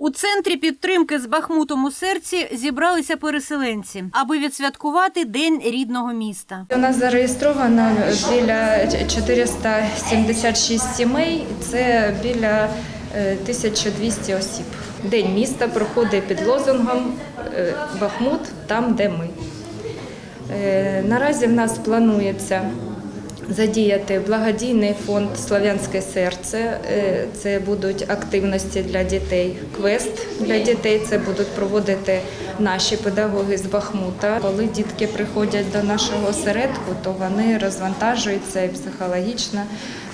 У центрі підтримки з Бахмутом у серці зібралися переселенці, аби відсвяткувати День рідного міста. У нас зареєстровано біля 476 сімей, це біля е, 1200 осіб. День міста проходить під лозунгом е, Бахмут там, де ми. Е, Наразі в нас планується задіяти благодійний фонд Слав'янське серце. Е, Це будуть активності для дітей, квест для дітей. Це будуть проводити наші педагоги з Бахмута. Коли дітки приходять до нашого осередку, то вони розвантажуються і психологічно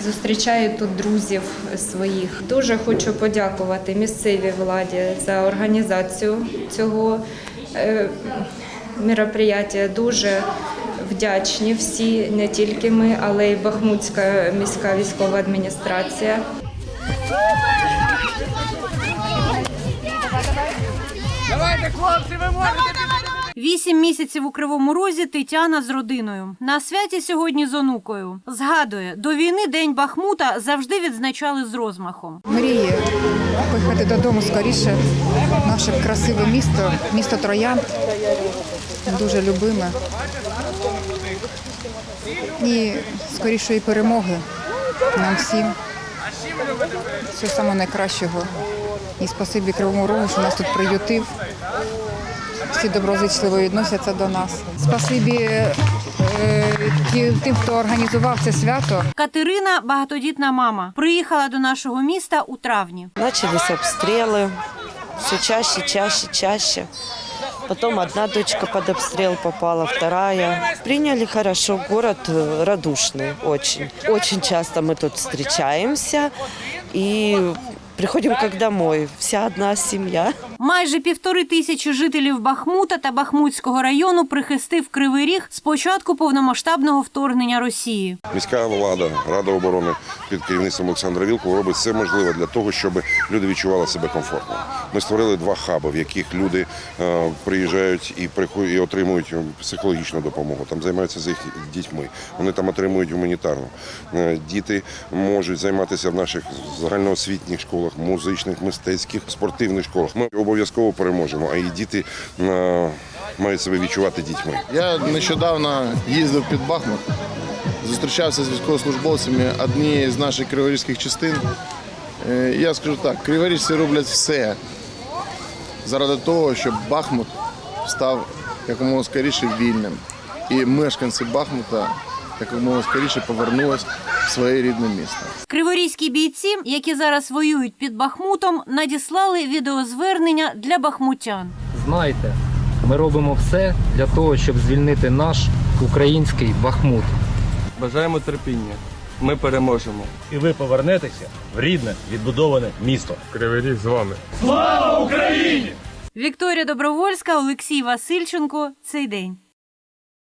зустрічають тут друзів своїх. Дуже хочу подякувати місцевій владі за організацію цього е, мероприятия. Дуже вдячні всі, не тільки ми, але й Бахмутська міська військова адміністрація. Вісім місяців у Кривому Розі Тетяна з родиною. На святі сьогодні з онукою. Згадує, до війни День Бахмута завжди відзначали з розмахом. Мріє поїхати додому скоріше. Наше красиве місто, місто Троян, дуже любиме. І скорішої перемоги нам всім. Всього самого найкращого. І спасибі Кривому Рогу, що нас тут приютив Всі доброзичливо відносяться до нас. Спасибі е, ті- тим, хто організував це свято. Катерина багатодітна мама. Приїхала до нашого міста у травні. Начались обстрелы, все чаще, чаще, чаще. Потом одна дочка под обстрел попала, вторая. Приняли хорошо, город э, радушный очень. Очень часто мы тут встречаемся и приходим как домой. Вся одна семья. Майже півтори тисячі жителів Бахмута та Бахмутського району прихистив Кривий Ріг з початку повномасштабного вторгнення Росії. Міська влада, Рада оборони під керівництвом Олександра Вілкова робить все можливе для того, щоб люди відчували себе комфортно. Ми створили два хаби, в яких люди е, приїжджають і і отримують психологічну допомогу. Там займаються з їх дітьми. Вони там отримують гуманітарну. Е, Діти можуть займатися в наших загальноосвітніх школах, музичних, мистецьких, спортивних школах. Ми обов'язково переможемо, а і діти е, мають себе відчувати дітьми. Я нещодавно їздив під Бахмут, зустрічався з військовослужбовцями однієї з наших криворізьких частин. Е, Я скажу так, криворіжці роблять все заради того, щоб Бахмут став якомога скоріше вільним. І мешканці Бахмута якомога скоріше повернулись в своє рідне місто. Криворізькі бійці, які зараз воюють під Бахмутом, надіслали відеозвернення для бахмутян. Знайте, ми робимо все для того, щоб звільнити наш український Бахмут. Бажаємо терпіння. Ми переможемо. і ви повернетеся в рідне відбудоване місто. Кривий ріг з вами. Слава Україні! Вікторія Добровольська, Олексій Васильченко. Цей день.